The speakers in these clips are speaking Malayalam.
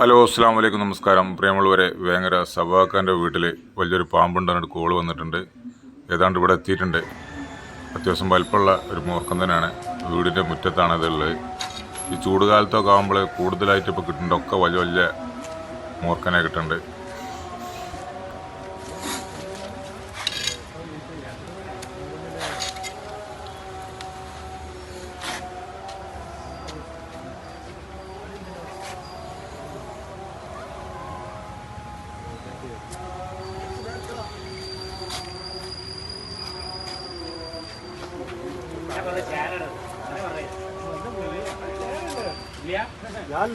ഹലോ അസ്സാം വലൈക്കും നമസ്കാരം. പ്രിയമുള്ളവരെ വേങ്ങര സബാക്കാന്റെ വീട്ടിൽ വലിയൊരു പാമ്പുണ്ടെന്നിട്ട് കോൾ വന്നിട്ടുണ്ട്. ഏതാണ്ട് ഇവിടെ എത്തിയിട്ടുണ്ട്. അത്യാവശ്യം വലിപ്പമുള്ള ഒരു മൂർക്കം തന്നെയാണ്. വീടിന്റെ മുറ്റത്താണ് ഇതുള്ളത് ഈ ചൂടുകാലത്തൊക്കെ ആകുമ്പോൾ കൂടുതലായിട്ട് ഇപ്പോൾ കിട്ടുന്നുണ്ട് ഒക്കെ വലിയ വലിയ മൂർക്കനെ കിട്ടുന്നുണ്ട്. ഞാൻ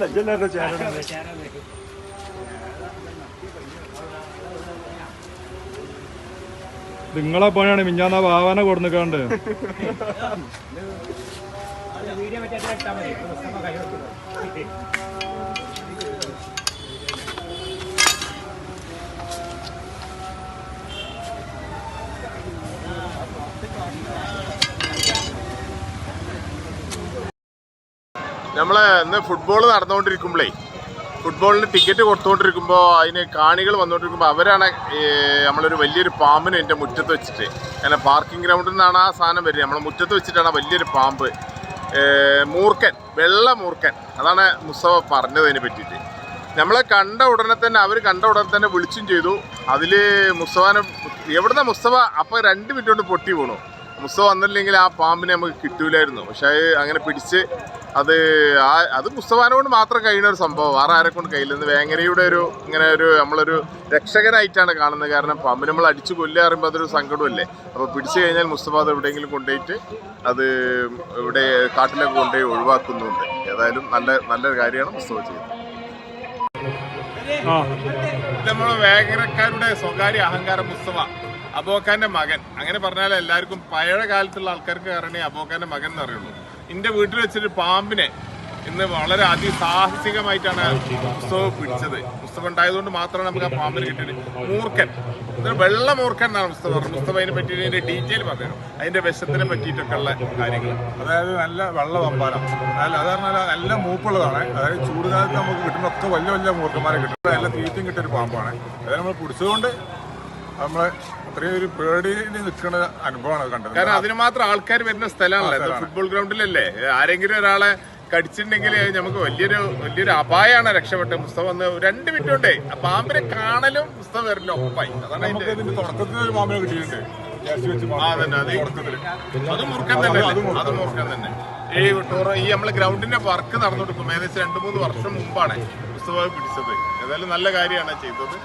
നിങ്ങളെ പണിയാണ് മിഞ്ഞാന്ന ഭാവന കൊടുന്നിക്കാണ്ട്. നമ്മൾ ഇന്ന് ഫുട്ബോൾ നടന്നുകൊണ്ടിരിക്കുമ്പോഴേ ഫുട്ബോളിന് ടിക്കറ്റ് കൊടുത്തുകൊണ്ടിരിക്കുമ്പോൾ അതിന് കാണികൾ വന്നുകൊണ്ടിരിക്കുമ്പോൾ അവരാണ് നമ്മളൊരു വലിയൊരു പാമ്പിനെ എന്റെ മുറ്റത്ത് വെച്ചിട്ട്. അങ്ങനെ പാർക്കിംഗ് ഗ്രൗണ്ടിൽ നിന്നാണ് ആ സാധനം വരുന്നത്. നമ്മളെ മുറ്റത്ത് വെച്ചിട്ടാണ് വലിയൊരു പാമ്പ്. മൂർക്കൻ വെള്ള മൂർക്കൻ അതാണ് മുസ്തഫ പറഞ്ഞത് അതിനെ പറ്റിയിട്ട്. നമ്മളെ കണ്ട ഉടനെ തന്നെ അവർ കണ്ട ഉടനെ തന്നെ വിളിച്ചും ചെയ്തു. അതിൽ മുസ്തഫാനെ എവിടുന്ന മുസ്തഫ? അപ്പോൾ രണ്ട് മിനിറ്റ് കൊണ്ട് പൊട്ടി വീണു. മുസ്തഫ വന്നില്ലെങ്കിൽ ആ പാമ്പിനെ നമുക്ക് കിട്ടൂലായിരുന്നു. പക്ഷേ അങ്ങനെ പിടിച്ച് അത് ആ അത് മുസ്തഫാനോട് മാത്രം കഴിയുന്ന ഒരു സംഭവം. വേറെ ആരെ കൊണ്ട് കഴിയില്ലെന്ന് വേങ്ങരയുടെ ഒരു ഇങ്ങനെ ഒരു നമ്മളൊരു രക്ഷകനായിട്ടാണ് കാണുന്നത്. കാരണം പമ്പ് നമ്മൾ അടിച്ചു കൊല്ലുക പറയുമ്പോൾ അതൊരു സങ്കടമല്ലേ അപ്പോൾ പിടിച്ചു കഴിഞ്ഞാൽ മുസ്തഫ അത് എവിടെയെങ്കിലും കൊണ്ടുപോയിട്ട് അത് ഇവിടെ കാട്ടിലൊക്കെ കൊണ്ടുപോയി ഒഴിവാക്കുന്നുണ്ട്. ഏതായാലും നല്ല നല്ലൊരു കാര്യമാണ് മുസ്തഫ ചെയ്യുന്നത്. നമ്മളെ വേങ്ങരക്കാരുടെ സ്വകാര്യ അഹങ്കാരം മുസ്തഫ. അബോക്കാന്റെ മകൻ. അങ്ങനെ പറഞ്ഞാൽ എല്ലാവർക്കും പഴയ കാലത്തുള്ള ആൾക്കാർക്ക് കാരണം അബോക്കാന്റെ മകൻ എന്ന് അറിയുള്ളൂ എന്റെ വീട്ടിൽ വെച്ചൊരു പാമ്പിനെ ഇന്ന് വളരെ അതിസാഹസികമായിട്ടാണ് പുസ്തകം പിടിച്ചത്. മുസ്തഫ ഉണ്ടായതുകൊണ്ട് മാത്രമാണ് നമുക്ക് ആ പാമ്പിന് കിട്ടിയത്. ഇത് വെള്ള മൂർക്കൻ എന്നാണ് പുസ്തകം പറഞ്ഞത്. പുസ്തകം അതിനെ പറ്റി അതിന്റെ ഡീറ്റെയിൽ പറഞ്ഞു അതിന്റെ വിശത്തിനെ പറ്റിയിട്ടൊക്കെ ഉള്ള കാര്യങ്ങൾ. അതായത് നല്ല വെള്ള വമ്പാനം അതായത് അത് പറഞ്ഞാൽ നല്ല മൂപ്പുള്ളതാണ്. അതായത് ചൂടുകാലത്ത് നമുക്ക് കിട്ടുന്ന ഒക്കെ വലിയ വലിയ മൂർക്കന്മാരെ കിട്ടുന്നത് നല്ല തീറ്റയും കിട്ടിയ ഒരു പാമ്പാണ്. അതായത് നമ്മൾ പിടിച്ചതുകൊണ്ട് നമ്മളെ അത്രയും ഒരു പേടിയിൽ നിൽക്കുന്ന അനുഭവമാണ് കണ്ടത്. കാരണം അതിന് മാത്രം ആൾക്കാർ വരുന്ന സ്ഥലമാണല്ലോ. ഫുട്ബോൾ ഗ്രൗണ്ടിലല്ലേ ആരെങ്കിലും ഒരാളെ കടിച്ചിട്ടുണ്ടെങ്കിൽ നമുക്ക് വലിയൊരു വലിയൊരു അപായമാണ് രക്ഷപ്പെട്ട പുസ്തകം വന്ന് രണ്ട് മിനിറ്റ് കൊണ്ടേ പാമ്പിനെ കാണലും പുസ്തകം വരലും ഒപ്പായി. അതാണ് തുടക്കത്തിൽ ഒരു പാമ്പിനെ കിട്ടിയിട്ടുണ്ട്. അത്. മുറുക്കാൻ തന്നെ അത്? മുറുക്കൻ. തന്നെ. ഈ ടൂർ ഈ നമ്മൾ ഗ്രൗണ്ടിന്റെ വർക്ക് നടന്നു കൊടുക്കും ഏകദേശം രണ്ട് മൂന്ന് വർഷം മുമ്പാണ് പുസ്തകം പിടിച്ചത്. ഏതായാലും നല്ല കാര്യമാണ് ചെയ്തത്.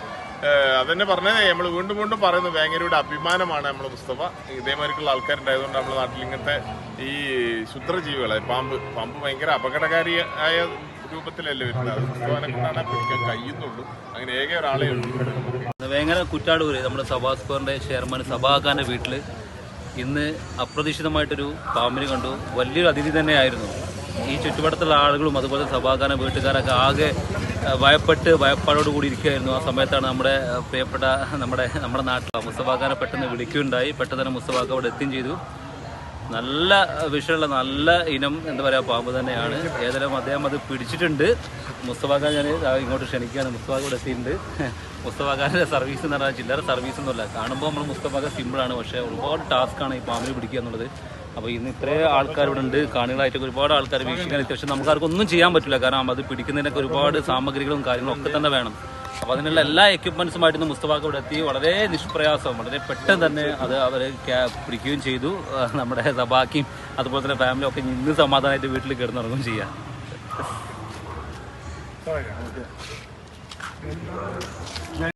അതന്നെ പറഞ്ഞത്. നമ്മൾ വീണ്ടും വീണ്ടും പറയുന്നത് വേങ്ങരയുടെ അഭിമാനമാണ് നമ്മുടെ മുസ്തഫ. ഇതേമാതിരിക്കുള്ള ആൾക്കാരുണ്ടായതുകൊണ്ട് നമ്മുടെ നാട്ടിൽ ഇങ്ങനത്തെ ഈ ശുദ്രജീവികളെ പാമ്പ് പാമ്പ് ഭയങ്കര അപകടകാരിയായ രൂപത്തിലല്ലേ വരുന്നത്. മുസ്തഫാനെ കൊണ്ടാണ് പിടിക്കാൻ കഴിയുന്നുള്ളൂ. അങ്ങനെ ഏക ഒരാളെ ഉള്ളൂ. വേങ്ങര കുറ്റാടൂര് നമ്മുടെ സഭാ സ്ക്വയറിന്റെ ചെയർമാൻ സഭാഖാന്റെ വീട്ടിൽ ഇന്ന് അപ്രതീക്ഷിതമായിട്ടൊരു പാമ്പിനെ കണ്ടു. വലിയൊരു അതിഥി തന്നെയായിരുന്നു ഈ ചുറ്റുപാടത്തുള്ള ആളുകളും അതുപോലെ സഭാഖാന വീട്ടുകാരൊക്കെ ആകെ ഭയപ്പെട്ട് ഭയപ്പാടോട് കൂടി ഇരിക്കുകയായിരുന്നു. ആ സമയത്താണ് നമ്മുടെ പ്രിയപ്പെട്ട നമ്മുടെ നമ്മുടെ നാട്ടിലെ മുസ്തഫാഖാനെ പെട്ടെന്ന് വിളിക്കുകയുണ്ടായി. പെട്ടെന്ന് തന്നെ മുസ്തഫാഖ അവിടെ എത്തുകയും ചെയ്തു. നല്ല വിഷയമുള്ള നല്ല ഇനം എന്താ പറയുക പാമ്പ് തന്നെയാണ്. ഏതായാലും അദ്ദേഹം അത് പിടിച്ചിട്ടുണ്ട്. മുസ്തഫാഖാൻ ഞാൻ ഇങ്ങോട്ട് ക്ഷണിക്കുകയാണ്. മുസ്തഫാഖ ഇവിടെ എത്തിയിട്ടുണ്ട്. മുസ്തഫാഖാന്റെ സർവീസ് എന്ന് പറഞ്ഞാൽ ചില്ലറ സർവീസ് ഒന്നുമല്ല. കാണുമ്പോൾ നമ്മൾ മുസ്തഫാഖ സിമ്പിളാണ് പക്ഷേ ഒരുപാട് ടാസ്ക്കാണ് ഈ പാമ്പിനെ പിടിക്കുക എന്നുള്ളത്. അപ്പോൾ ഇന്ന് ഇത്രയും ആൾക്കാർ ഇവിടെ ഉണ്ട്. കാണികളായിട്ടൊക്കെ ഒരുപാട് ആൾക്കാർ വീക്ഷിക്കാൻ എത്തി. പക്ഷേ നമുക്ക് ആർക്കും ഒന്നും ചെയ്യാൻ പറ്റില്ല. കാരണം അത് പിടിക്കുന്നതിനൊക്കെ ഒരുപാട് സാമഗ്രികളും കാര്യങ്ങളും ഒക്കെ തന്നെ വേണം. അപ്പോൾ അതിനുള്ള എല്ലാ എക്യുപ്മെൻസുമായിട്ട് ഇന്ന് മുസ്തഫാക്ക് ഇവിടെ എത്തി. വളരെ നിഷ്പ്രയാസം. വളരെ പെട്ടെന്ന് തന്നെ അത് അവർ പിടിക്കുകയും ചെയ്തു. നമ്മുടെ സബാക്കിയും അതുപോലെ തന്നെ ഫാമിലി ഒക്കെ ഇന്ന് സമാധാനമായിട്ട് വീട്ടിൽ കിടന്നിറങ്ങും ചെയ്യാം.